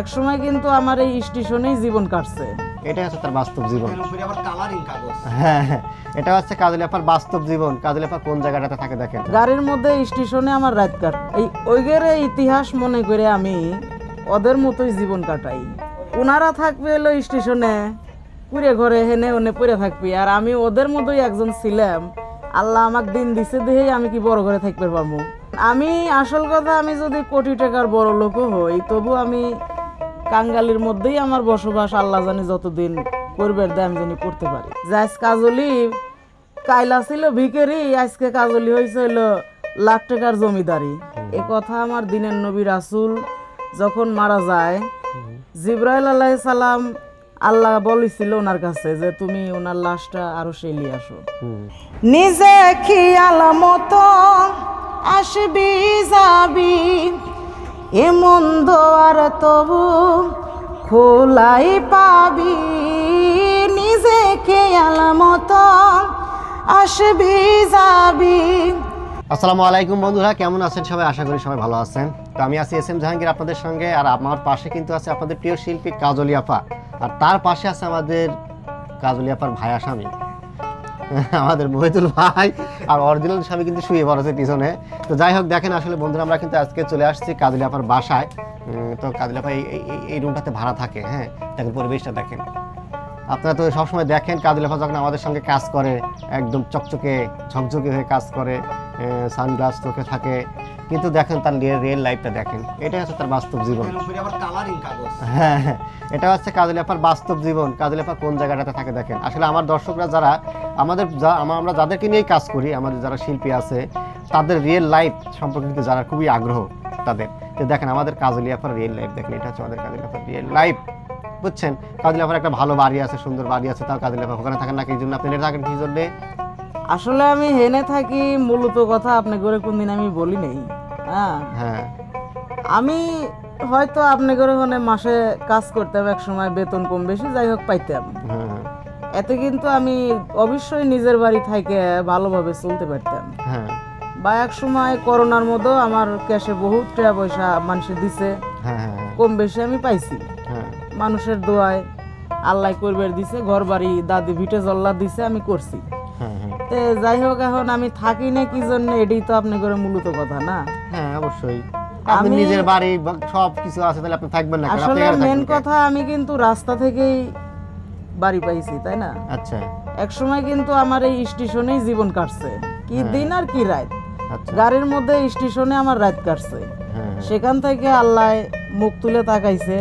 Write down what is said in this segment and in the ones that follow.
এক সময় কিন্তু আমার এই স্টেশনেই জীবন কাটছে। এটাই হচ্ছে তার বাস্তব জীবন। আবার হ্যাঁ হ্যাঁ। এটা হচ্ছে কাজলিয়াপার বাস্তব জীবন। কাজলিয়াপা কোন জায়গাটাতে থাকে দেখেন? গাড়ির মধ্যে স্টেশনে আমার রাত কাট এই ওইগের ইতিহাস মনে করে আমি ওদের মতোই জীবন কাটাই। ওনারা থাকবে এলো স্টেশনে পুরে ঘরে হেনে ওনে পড়ে থাকবি। আর আমি ওদের মতোই একজন ছিলাম। আল্লাহ আমাকে দিন দিছে দেখেই আমি কি বড় ঘরে থাকতে পারব? আমি আসল কথা আমি যদি কোটি টাকার বড় লোকও হই তবু আমি কাঙ্গালির মধ্যেই আমার বসবাস, আল্লাহ জানি যতদিন করবে আমি জানি করতে পারি। যাইস কাজলি কাইলা ছিল ভিকেরি আজকে কাজলি হয়েছে হলো লাখ টাকার জমিদারি। এ কথা আমার দিনের নবী রাসুল যখন মারা যায়, জিব্রাইল আলাহ সালাম আল্লাহ বলেছিল ওনার কাছে যে তুমি ওনার লাশটা আরও সেলি আসো। নিজে খেয়াল মতো আসবি যাবি এমন দোয়ার তবু খোলাই পাবি। নিজে খেয়াল মতো আসবি যাবি। আসসালামু আলাইকুম বন্ধুরা, কেমন আছেন সবাই? আশা করি সবাই ভালো আছেন। তো আমি আছি এস এম জাহাঙ্গীর আপনাদের সঙ্গে, আর আমার পাশে কিন্তু আছে আপনাদের প্রিয় শিল্পী কাজলি আপা। আর তার পাশে আছে আমাদের কাজলি আপার ভাই আসামি আমাদের মহিদুল ভাই। আর অরিজিনাল স্বামী কিন্তু শুয়ে পড়েছে পিছনে। তো যাই হোক, দেখেন আসলে বন্ধুরা, আমরা কিন্তু আজকে চলে আসছি কাজলি আপার বাসায় তো কাজলি আপা এই- রুমটাতে ভাড়া থাকে হ্যাঁ? দেখেন পরিবেশটা দেখেন। আপনারা তো সবসময় দেখেন কাজল আফা যখন আমাদের সঙ্গে কাজ করে, একদম চকচকে, ঝকঝকে হয়ে কাজ করে। সানগ্লাস চোখে থাকে। কিন্তু দেখেন তার রিয়েল লাইফটা দেখেন। এটাই হচ্ছে তার বাস্তব জীবন। হ্যাঁ হ্যাঁ। এটা হচ্ছে কাজল আপার বাস্তব জীবন। কাজল আপা কোন জায়গাটাতে থাকে দেখেন। আসলে আমার দর্শকরা যারা আমাদের যা- আমরা যাদেরকে নিয়েই কাজ করি আমাদের যারা শিল্পী আছে তাদের রিয়েল লাইফ সম্পর্কে কিন্তু যারা খুবই আগ্রহ তাদের। তো দেখেন আমাদের কাজলি আপার রিয়েল লাইফ দেখেন এটা হচ্ছে আমাদের কাজলি আপার রিয়েল লাইফ বুঝছেন? কাজলি আপার একটা ভালো বাড়ি আছে সুন্দর বাড়ি আছে তাও কাজলি আপা ওখানে থাকেন না কি জন্য আপনি থাকেন? কি জন্যে? আসলে আমি হেনে থাকি মূলত কথা আপনি করে কোনদিন আমি বলি নেই হ্যাঁ? হ্যাঁ। আমি হয়তো আপনি করে হনে মাসে কাজ করতাম এক সময় বেতন কম বেশি যাই হোক পাইতাম। হ্যাঁ। এতে কিন্তু আমি অবশ্যই নিজের বাড়ি থেকে ভালোভাবে চলতে পারতাম। হ্যাঁ। বা এক সময় করোনার মধ্যেও আমার ক্যাশে বহুত টাকা পয়সা মানুষে দিছে। হ্যাঁ কম বেশি আমি পাইছি। হ্যাঁ। মানুষের দোয়ায় আল্লাহ করবে দিছে ঘর বাড়ি দাদি ভিটে জল্লা দিছে আমি করছি। তে যাই হোক এখন আমি থাকি না কি জন্য? এটাই তো আপনি করে মূলত কথা না? হ্যাঁ অবশ্যই। আপনি আমি- নিজের বাড়ি সব কিছু আছে তাহলে আপনি থাকবেন না আসলে মেন কথা আমি কিন্তু রাস্তা থেকেই বাড়ি পাইছি তাই না? আচ্ছা। এক সময় কিন্তু আমার এই স্টেশনেই জীবন কাটছে। কি হ্যাঁ। দিন আর কি রাত? আচ্ছা। গাড়ির মধ্যে স্টেশনে আমার রাত কাটছে। হ্যাঁ হ্যাঁ, সেখান থেকে আল্লাহ মুখ তুলে তাকাইছে।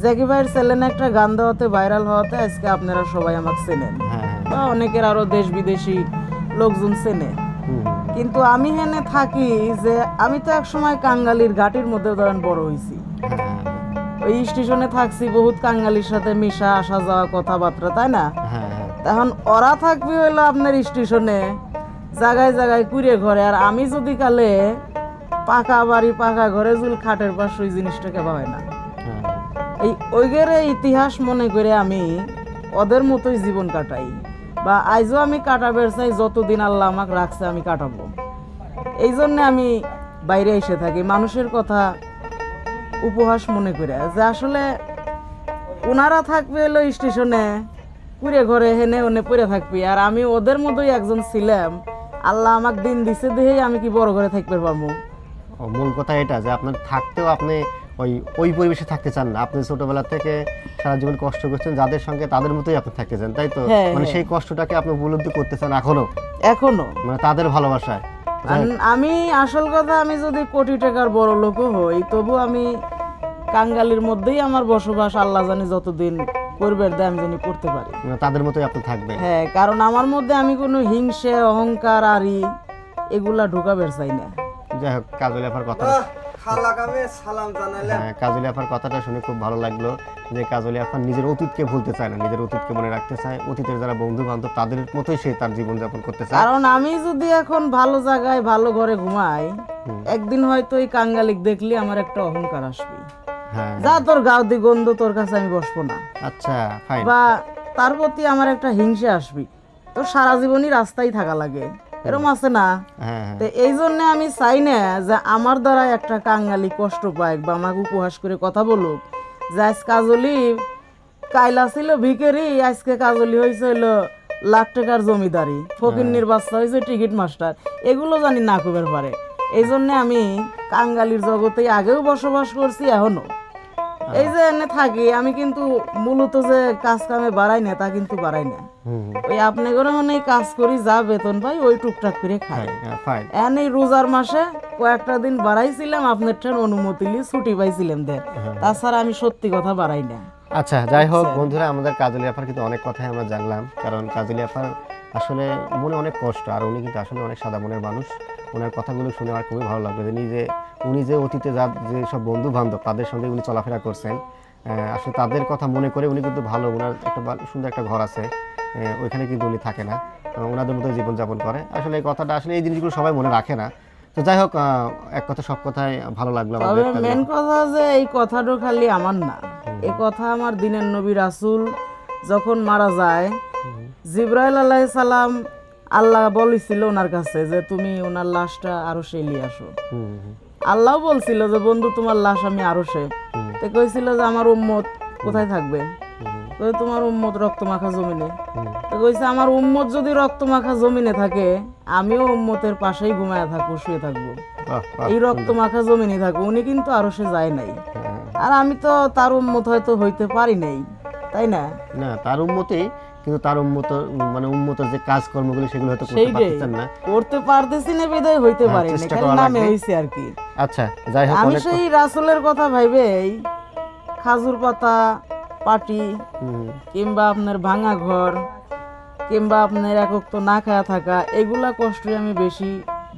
জ্যাকি ভাইয়ের চ্যানেল একটা গান দেওয়াতে ভাইরাল হওয়াতে আজকে আপনারা সবাই আমাকে চেনেন। বা অনেকের আরও দেশ বিদেশি লোকজন চেনে। কিন্তু আমি হেনে থাকি যে আমি তো এক সময় কাঙ্গালির ঘাটির মধ্যে ধরেন বড় হয়েছি হ্যাঁ। ওই স্টেশনে থাকছি বহুত কাঙ্গালির সাথে মিশা আসা যাওয়া কথাবার্তা তাই না? হ্যাঁ হ্যাঁ। এখন ওরা থাকবে হইল আপনার স্টেশনে জায়গায় জায়গায় কুড়িয়ে ঘরে। আর আমি যদি কালে পাকা বাড়ি পাকা ঘরে জুল খাটের পাশ ওই জিনিসটাকে পাবে না। এই ওইগের ইতিহাস মনে করে আমি ওদের মতোই জীবন কাটাই। বা আজও আমি কাটাবের চাই, যতদিন আল্লাহ আমাকে রাখছে আমি কাটাবো। এই জন্য আমি বাইরে এসে থাকি। মানুষের কথা উপহাস মনে করে। যে আসলে ওনারা থাকবে এলো স্টেশনে পুরে ঘরে হেনে ওনে পড়ে থাকবি। আর আমি ওদের মতোই একজন ছিলাম। আল্লাহ আমাকে দিন দিছে দেখেই আমি কি বড় ঘরে থাকতে পারব? মূল কথা এটা যে আপনার থাকতেও আপনি ওই ওই পরিবেশে থাকতে চান না। আপনি ছোটবেলা থেকে সারা জীবন কষ্ট করছেন যাদের সঙ্গে তাদের মতোই আপনি থাকতে চান তাই তো? হ্যাঁ, মানে হ্যাঁ। সেই কষ্টটাকে আপনি উপলব্ধি করতে চান এখনও? এখনও। মানে তাদের ভালোবাসায়। আমি আসল কথা আমি যদি কোটি টাকার বড় লোকও হই তবু আমি কাঙ্গালির মধ্যেই আমার বসবাস আল্লাহ জানি যতদিন করবে দেয় আমি জানি করতে পারি। মানে তাদের মতোই আপনি থাকবেন। হ্যাঁ কারণ আমার মধ্যে আমি কোনো হিংসে অহংকার আরি এগুলা ঢুকাবের চাই না। যাই হোক কাজলি আপার কথা হ্যাঁ কাজলি আপার কথাটা শুনে খুব ভালো লাগল যে কাজলি নিজের অতীতকে ভুলতে চায় না নিজের অতীতকে মনে রাখতে চায়। অতীতের যারা বন্ধু বান্ধব তাদের মতোই সে তার জীবন যাপন করতে চায়। কারণ আমি যদি এখন ভালো জায়গায় ভালো ঘরে ঘুমাই একদিন হয়তো এই কাঙ্গালিক দেখলে আমার একটা অহংকার আসবে। হ্যাঁ। যা তোর গাও দি গন্ধ তোর কাছে আমি বসবো না। আচ্ছা ফাইন বা তার প্রতি আমার একটা হিংসে আসবে। তো সারা জীবনই রাস্তায় থাকা লাগে। এরকম আছে না? হ্যাঁ হ্যাঁ। তো এই জন্য আমি চাই না যে আমার দ্বারা একটা কাঙ্গালি কষ্ট পায় বা আমাকে উপহাস করে কথা বলুক। যে আজ কাজলি কাইলা ছিল ভিকেরি আজকে কাজলি হয়েছে হইল লাখ টাকার জমিদারি ফকিন্নির বাচ্চা হয়েছে টিকিট মাস্টার। এগুলো জানি না কবের পারে। এই জন্য আমি কাঙ্গালির জগতে আগেও বসবাস করছি এখনও এই যে এনে থাকি আমি কিন্তু মূলত যে কাজ কামে বাড়াই না তা কিন্তু বাড়াই না। ওই আপনি করে মনে হয় কাজ করি যা বেতন পাই ওই টুকটাক করে খাই। হ্যাঁ ফাইন এন এই রোজার মাসে কয়েকটা দিন বাড়াইছিলাম আপনার ঠেন অনুমতি নিয়ে ছুটি পাইছিলাম দে তাছাড়া আমি সত্যি কথা বাড়াই না। আচ্ছা যাই হোক বন্ধুরা আমাদের কাজলি আপার কিন্তু অনেক কথাই আমরা জানলাম। কারণ কাজলি আপার আসলে মনে অনেক কষ্ট আর উনি কিন্তু আসলে অনেক সাদা মনের মানুষ। ওনার কথাগুলো শুনে আমার খুবই ভালো লাগল যে নিজে উনি যে অতীতে যা যে সব বন্ধু বান্ধব তাদের সঙ্গে উনি চলাফেরা করছেন আসলে তাদের কথা মনে করে উনি কিন্তু ভালো ওনার একটা ভালো- সুন্দর একটা ঘর আছে ওইখানে কিন্তু উনি থাকে না ওনাদের মতো জীবনযাপন করে। আসলে এই কথাটা আসলে এই জিনিসগুলো সবাই মনে রাখে না। তো যাই হোক এক কথা সব কথাই ভালো লাগল আমাদের মেন কথা যে এই কথাটা খালি আমার না। এই কথা আমার দিনের নবী রাসূল যখন মারা যায় জিব্রাইল আলাইহিস সালাম আল্লাহ বলেছিল ওনার কাছে যে তুমি ওনার লাশটা আরও সে নিয়ে আসো। আল্লাহ বলছিল যে বন্ধু তোমার লাশ আমি আরও সে তো কইছিল যে আমার উম্মত কোথায় থাকবে? তোমার উম্মত রক্ত মাখা জমিনে তো কইছে আমার উম্মত যদি রক্ত মাখা জমিনে থাকে আমিও উম্মতের পাশেই ঘুমায় থাকব শুয়ে থাকব। এই রক্ত মাখা জমিনে থাকব উনি কিন্তু আরও সে যায় নাই। হ্যাঁ। আর আমি তো তার উম্মত হয়তো হইতে পারি নাই তাই না? না তার উন্মতে কিন্তু তার উন্মত মানে উন্মতের যে কাজকর্মগুলো সেগুলো হয়তো করতে পারতেছেন না। করতে পারতেছি না বিদায় হইতে হ্যাঁ, পারি নামে হইছে আর কি। আচ্ছা যাই হোক আমি সেই রাসুলের কথা ভাইবেই খাজুর পাতা পাটি কিংবা আপনার ভাঙা ঘর কিংবা আপনার একক তো না খায়া থাকা এগুলা কষ্টই আমি বেশি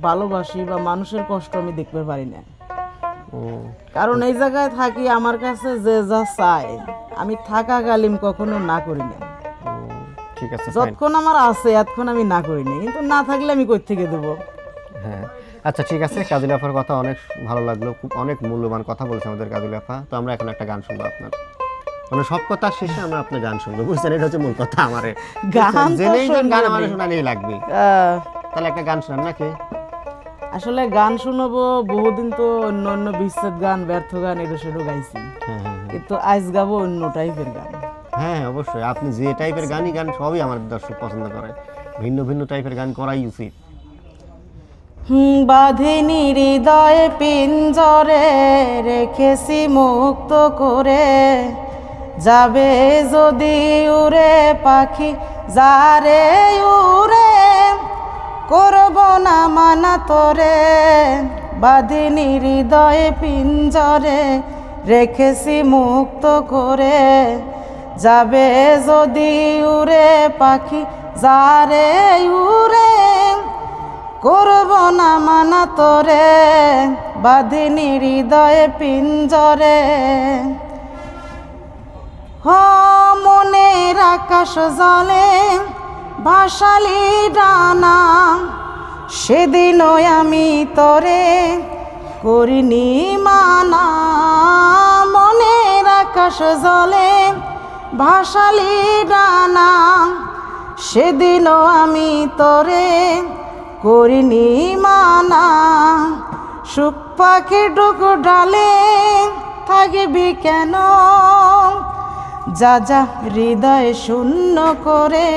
ভালোবাসি বা মানুষের কষ্ট আমি দেখতে পারি না। কারণ এই জায়গায় থাকি আমার কাছে যে যা চায় আমি থাকা গালিম কখনো না করি না। ঠিক আছে যতক্ষণ আমার আছে এতক্ষণ আমি না করি না কিন্তু না থাকলে আমি কই থেকে দেবো? হ্যাঁ। আচ্ছা ঠিক আছে কাজুল আফার কথা অনেক ভালো লাগল খুব অনেক মূল্যবান কথা বলছে আমাদের কাজুল আফা। তো আমরা এখন একটা গান শুনব আপনার। মানে সব কথা শেষে আমরা আপনার গান শুনব বুঝছেন? এটা হচ্ছে মূল কথা আমারে। গান জেনেই গান আমার নি। শোনানেই লাগবে তাহলে একটা গান শোনান নাকি? আসলে গান শুনব বহুদিন তো অন্য অন্য বিচ্ছেদ গান ব্যর্থ গান এটা সেটা গাইছি। হ্যাঁ হ্যাঁ হ্যাঁ। কিন্তু আজ গাবো অন্য টাইপের গান। হ্যাঁ অবশ্যই। আপনি যে টাইপের গানই গান, সবই আমার দর্শক পছন্দ করে। ভিন্ন ভিন্ন টাইপের গান করাই উচিত। বাঁধিনি হৃদয়ে পিঞ্জরে রেখেছি মুক্ত করে। যাবে যদি উড়ে পাখি, যারে উড়ে করব না মানা তোরে। বাঁধিনি হৃদয়ে পিঞ্জরে রেখেছি মুক্ত করে। যাবে যদি উড়ে পাখি, যারে উড়ে করব না মানা তোরে, বাঁধিনি হৃদয়ে পিঞ্জরে। হ, মনের আকাশ জলে ভাসালি ডানা সেদিনও আমি তরে করিনি মানা। মনের আকাশ জলে ভাসালি ডানা, সেদিনও আমি তোরে করিনি মানা। সুখ পাখি ডুকু ডালে থাকবি কেন? যা যা হৃদয় শূন্য করে,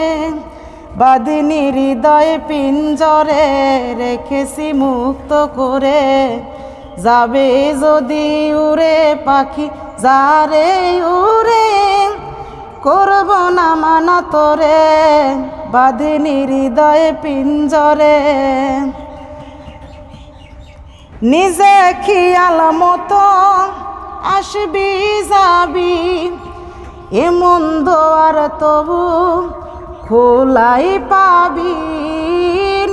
বাদিনী হৃদয় পিঞ্জরে রেখেছি মুক্ত করে। যাবে যদি উড়ে পাখি, যারে উড়ে করব না মানা তোরে বাদিনী হৃদয় পিঞ্জরে। নিজে খেয়াল মতো আসবি যাবি এমন দোয়ার তবু খোলাই পাবি।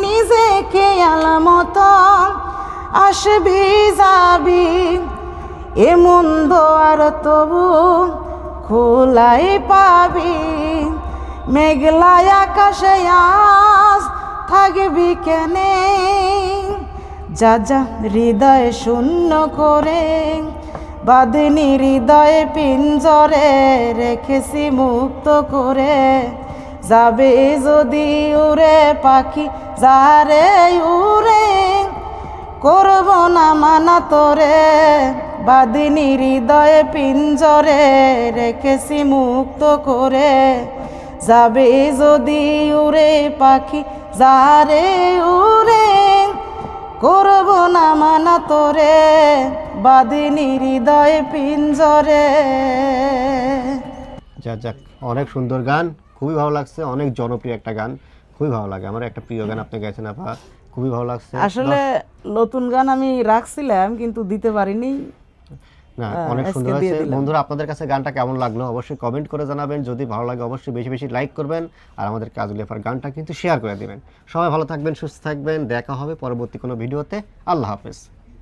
নিজে খেয়াল মতো আসবি যাবি এমন দোয়ার তবু খোলাই পাবি মেঘলায় আকাশে আজ থাকবি কেনে? যা যা হৃদয় শূন্য করে বাদিনী হৃদয় পিঞ্জরে, রেখেছি মুক্ত করে। যাবে যদি উড়ে পাখি, যারে উড়ে করব না মানা তোরে। বাদিনী হৃদয়ে পিঞ্জরে রেখেছি মুক্ত করে। যাবে যদি উড়ে পাখি যারে উড়ে করব না মানা তোরে। বাদিনী হৃদয়ে পিঞ্জরে। যা যাক অনেক সুন্দর গান খুবই ভালো লাগছে অনেক জনপ্রিয় একটা গান খুবই ভালো লাগে। আমার একটা প্রিয় গান আপনি গেছেন আপা খুবই ভালো লাগছে। আসলে নতুন গান আমি রাখছিলাম কিন্তু দিতে পারিনি। না হ্যাঁ, অনেক সুন্দর হয়েছে। বন্ধুরা আপনাদের কাছে গানটা কেমন লাগল? অবশ্যই কমেন্ট করে জানাবেন। যদি ভালো লাগে অবশ্যই বেশি বেশি লাইক করবেন। আর আমাদের কাজুলিয়াফার গানটা কিন্তু শেয়ার করে দেবেন। সবাই ভালো থাকবেন সুস্থ থাকবেন। দেখা হবে পরবর্তী কোনো ভিডিওতে। আল্লাহ হাফেজ।